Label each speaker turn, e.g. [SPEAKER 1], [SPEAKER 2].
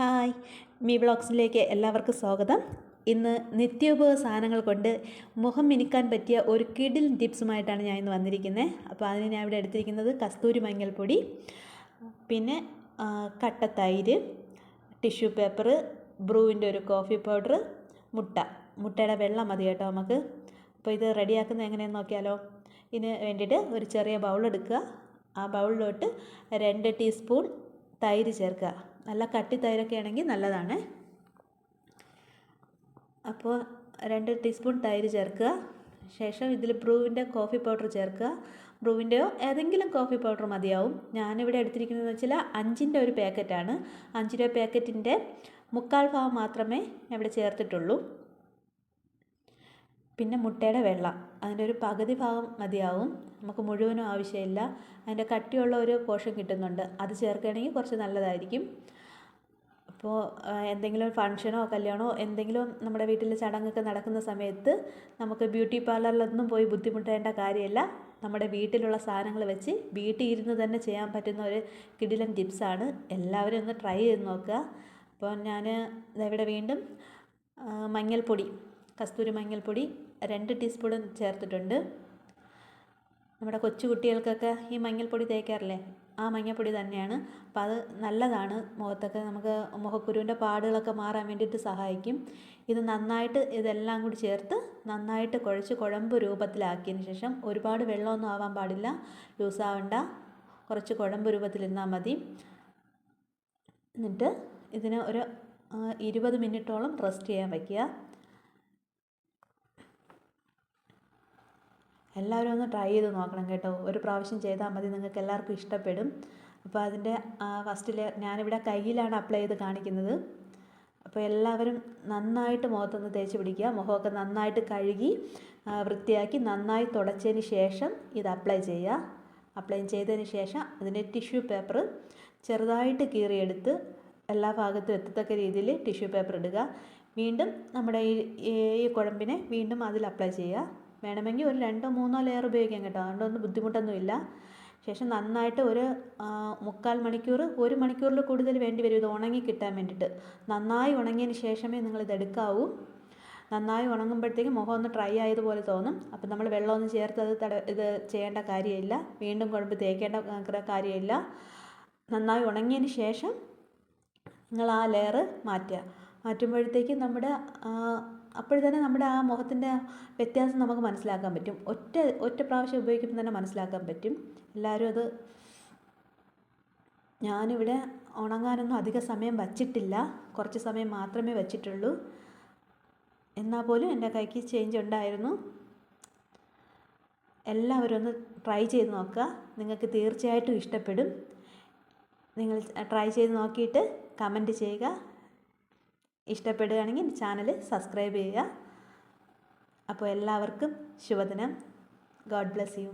[SPEAKER 1] Hi. Me വ്ളോഗ്സിലേക്ക് എല്ലാവർക്കും സ്വാഗതം. ഇന്ന് നിത്യോപയോഗ സാധനങ്ങൾ കൊണ്ട് മുഖം മിനുക്കാൻ പറ്റിയ ഒരു കിഡിൽ ടിപ്സുമായിട്ടാണ് ഞാൻ ഇന്ന് വന്നിരിക്കുന്നത് അപ്പോൾ അതിന് ഞാൻ ഇവിടെ എടുത്തിരിക്കുന്നത് കസ്തൂരി മഞ്ഞൾപ്പൊടി പിന്നെ കട്ടത്തൈര് കട്ട തൈര് ടിഷ്യൂ പേപ്പർ ബ്രൂവിന്റെ ഒരു കോഫി പൗഡർ മുട്ട. മുട്ടയുടെ വെള്ളം മതി കേട്ടോ നമുക്ക്. അപ്പോൾ ഇത് റെഡിയാക്കുന്നത് എങ്ങനെയെന്ന് നോക്കിയാലോ. ഇതിന് വേണ്ടിയിട്ട് ഒരു ചെറിയ ബൗൾ എടുക്കുക. ആ ബൗളിലോട്ട് രണ്ട് ടീസ്പൂൺ തൈര് ചേർക്കുക. നല്ല കട്ടി തൈരൊക്കെ ആണെങ്കിൽ നല്ലതാണ്. അപ്പോൾ രണ്ട് ടീസ്പൂൺ തൈര് ചേർക്കുക. ശേഷം ഇതിൽ ബ്രൂവിന്റെ കോഫി പൗഡർ ചേർക്കുക. ബ്രൂവിന്റെയോ ഏതെങ്കിലും കോഫി പൗഡർ മതിയാവും. ഞാനിവിടെ എടുത്തിരിക്കുന്നതെന്ന് വെച്ചാൽ അഞ്ചിന്റെ ഒരു പാക്കറ്റാണ്. അഞ്ച് രൂപ പാക്കറ്റിന്റെ മുക്കാൽ ഭാഗം മാത്രമേ ഇവിടെ ചേർത്തിട്ടുള്ളൂ. പിന്നെ മുട്ടയുടെ വെള്ളം. അതിന്റെ ഒരു പകുതി ഭാഗം മതിയാവും. നമുക്ക് മുഴുവനും ആവശ്യമില്ല. അതിന്റെ കട്ടിയുള്ള ഒരു പോഷൻ കിട്ടുന്നുണ്ട്. അത് ചേർക്കുകയാണെങ്കിൽ കുറച്ച് നല്ലതായിരിക്കും. അപ്പോൾ എന്തെങ്കിലും ഫങ്ഷനോ കല്യാണമോ എന്തെങ്കിലും നമ്മുടെ വീട്ടിൽ ചടങ്ങൊക്കെ നടക്കുന്ന സമയത്ത് നമുക്ക് ബ്യൂട്ടി പാർലറിലൊന്നും പോയി ബുദ്ധിമുട്ടേണ്ട കാര്യമില്ല. നമ്മുടെ വീട്ടിലുള്ള സാധനങ്ങൾ വെച്ച് വീട്ടിൽ ഇരുന്ന് തന്നെ ചെയ്യാൻ പറ്റുന്ന ഒരു കിടിലൻ ടിപ്സാണ്. എല്ലാവരും ഒന്ന് ട്രൈ ചെയ്ത് നോക്കുക. അപ്പോൾ ഞാൻ ഇവിടെ വീണ്ടും മഞ്ഞൾപ്പൊടി കസ്തൂരി മഞ്ഞൾപ്പൊടി രണ്ട് ടീസ്പൂൺ ചേർത്തിട്ടുണ്ട്. നമ്മുടെ കൊച്ചു കുട്ടികൾക്കൊക്കെ ഈ മഞ്ഞൾപ്പൊടി തേക്കാറില്ലേ? ആ മഞ്ഞൾപ്പൊടി തന്നെയാണ്. അപ്പോൾ അത് നല്ലതാണ് മുഖത്തൊക്കെ. നമുക്ക് മുഖക്കുരുവിന്റെ പാടുകളൊക്കെ മാറാൻ വേണ്ടിയിട്ട് സഹായിക്കും. ഇത് നന്നായിട്ട് ഇതെല്ലാം കൂടി ചേർത്ത് നന്നായിട്ട് കുഴച്ച് കുഴമ്പ് രൂപത്തിലാക്കിയതിന് ശേഷം ഒരുപാട് വെള്ളമൊന്നും ആവാൻ പാടില്ല. ലൂസാവണ്ട കുറച്ച് കുഴമ്പ് രൂപത്തിലിരുന്നാൽ മതി. എന്നിട്ട് ഇതിന് ഒരു ഇരുപത് മിനിറ്റോളം റെസ്റ്റ് ചെയ്യാൻ വയ്ക്കുക. എല്ലാവരും ഒന്ന് ട്രൈ ചെയ്ത് നോക്കണം കേട്ടോ. ഒരു പ്രാവശ്യം ചെയ്താൽ മതി നിങ്ങൾക്ക് എല്ലാവർക്കും ഇഷ്ടപ്പെടും. അപ്പോൾ അതിന്റെ ഫസ്റ്റിൽ ഞാനിവിടെ കയ്യിലാണ് അപ്ലൈ ചെയ്ത് കാണിക്കുന്നത്. അപ്പോൾ എല്ലാവരും നന്നായിട്ട് മുഖത്തൊന്ന് തേച്ച് പിടിക്കുക. മുഖമൊക്കെ നന്നായിട്ട് കഴുകി വൃത്തിയാക്കി നന്നായി തുടച്ചതിന് ശേഷം ഇത് അപ്ലൈ ചെയ്യുക. അപ്ലൈ ചെയ്തതിന് ശേഷം അതിന്റെ ടിഷ്യൂ പേപ്പർ ചെറുതായിട്ട് കീറിയെടുത്ത് എല്ലാ ഭാഗത്തും എത്തത്തക്ക രീതിയിൽ ടിഷ്യൂ പേപ്പർ ഇടുക. വീണ്ടും നമ്മുടെ ഈ കുഴമ്പിനെ വീണ്ടും അതിൽ അപ്ലൈ ചെയ്യുക. വേണമെങ്കിൽ ഒരു രണ്ടോ മൂന്നോ ലെയർ ഉപയോഗിക്കാം കേട്ടോ. അതുകൊണ്ടൊന്നും ബുദ്ധിമുട്ടൊന്നുമില്ല. ശേഷം നന്നായിട്ട് ഒരു മുക്കാൽ മണിക്കൂർ ഒരു മണിക്കൂറിൽ കൂടുതൽ വേണ്ടി വരും. ഇത് ഉണങ്ങി കിട്ടാൻ വേണ്ടിയിട്ട്. നന്നായി ഉണങ്ങിയതിന് ശേഷമേ നിങ്ങളിത് എടുക്കാവൂ. നന്നായി ഉണങ്ങുമ്പോഴത്തേക്കും മുഖം ഒന്ന് ഡ്രൈ ആയതുപോലെ തോന്നും. അപ്പം നമ്മൾ വെള്ളമൊന്നും ചേർത്ത് അത് തട ഇത് ചെയ്യേണ്ട കാര്യമില്ല. വീണ്ടും കുഴമ്പ് തേക്കേണ്ട കാര്യമില്ല. നന്നായി ഉണങ്ങിയതിന് ശേഷം നിങ്ങൾ ആ ലെയർ മാറ്റുക. മാറ്റുമ്പോഴത്തേക്കും നമ്മുടെ അപ്പോഴത്തന്നെ നമ്മുടെ ആ മുഖത്തിന്റെ വ്യത്യാസം നമുക്ക് മനസ്സിലാക്കാൻ പറ്റും. ഒറ്റ ഒറ്റ പ്രാവശ്യം ഉപയോഗിക്കുമ്പോൾ തന്നെ മനസ്സിലാക്കാൻ പറ്റും. എല്ലാവരും അത് ഞാനിവിടെ ഉണങ്ങാനൊന്നും അധിക സമയം വച്ചിട്ടില്ല. കുറച്ച് സമയം മാത്രമേ വച്ചിട്ടുള്ളൂ. എന്നാൽ പോലും എന്റെ കൈക്ക് ചേഞ്ച് ഉണ്ടായിരുന്നു. എല്ലാവരും ഒന്ന് ട്രൈ ചെയ്ത് നോക്കുക. നിങ്ങൾക്ക് തീർച്ചയായിട്ടും ഇഷ്ടപ്പെടും. നിങ്ങൾ ട്രൈ ചെയ്ത് നോക്കിയിട്ട് കമന്റ് ചെയ്യുക. ഇഷ്ടപ്പെടുകയാണെങ്കിൽ ചാനൽ സബ്സ്ക്രൈബ് ചെയ്യുക. അപ്പോൾ എല്ലാവർക്കും ശുഭദിനം. God bless you